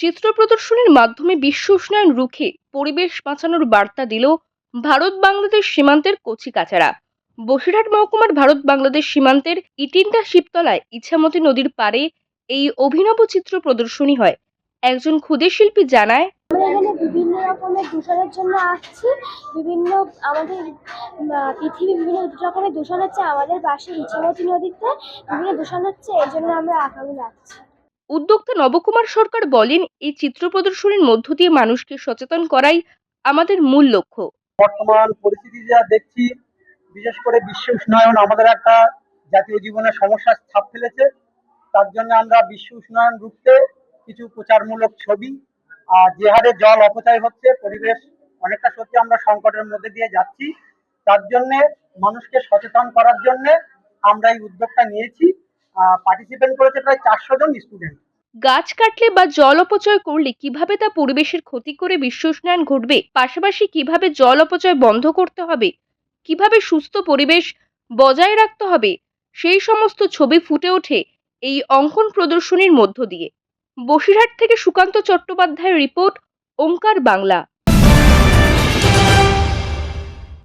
চিত্র প্রদর্শনীর মাধ্যমে বিশ্ব উষ্ণায়ন রুখে পরিবেশ বাঁচানোর বার্তা দিল ভারত বাংলাদেশ সীমান্তের কচি কচিকাচারা বসিরহাট মহকুমার ভারত বাংলাদেশ সীমান্তের ইটিন্ডা শিবতলায় ইছামতি নদীর পারে এই অভিনব চিত্র প্রদর্শনী হয়। একজন ক্ষুদে শিল্পী জানায়, আমরা এখানে বিভিন্ন রকমের দূষণের জন্য আসছি। বিভিন্ন আমাদের পৃথিবী বিভিন্ন রকমের দূষণ হচ্ছে আমাদের পাশে ইছামতি নদীতে। বিভিন্ন দূষণ হচ্ছে এই জন্য আমরা আঁকাগুলো উদ্যোক্তা নবকুমার সরকার বলেন, এই চিত্র প্রদর্শনীর মধ্য দিয়ে মানুষকে সচেতন করাই আমাদের মূল লক্ষ্য। বর্তমান পরিস্থিতি যা দেখছি, বিশেষ করে বিশ্ব উষ্ণায়ন আমাদের একটা জাতীয় জীবনে সমস্যার ছাপ ফেলেছে। তার জন্য আমরা বিশ্ব উষ্ণায়ন রুখতে কিছু প্রচারমূলক ছবি আর যে হারে জল অপচয় হচ্ছে, পরিবেশ অনেকটা সত্যি আমরা সংকটের মধ্যে দিয়ে যাচ্ছি। তার জন্যে মানুষকে সচেতন করার জন্যে আমরা এই উদ্যোগটা নিয়েছি। পার্টিসিপেন্ট করেছে প্রায় চারশো জন স্টুডেন্ট গাছ কাটলে বা জল অপচয় করলে কীভাবে তা পরিবেশের ক্ষতি করে বিশ্ব উষ্ণায়ন ঘটবে? পাশাপাশি কীভাবে জল অপচয় বন্ধ করতে হবে? কীভাবে সুস্থ পরিবেশ বজায় রাখতে হবে? সেই সমস্ত ছবি ফুটে ওঠে এই অঙ্কন প্রদর্শনীর মধ্য দিয়ে। বসিরহাট থেকে সুকান্ত চট্টোপাধ্যায়ের রিপোর্ট, ওঙ্কার বাংলা।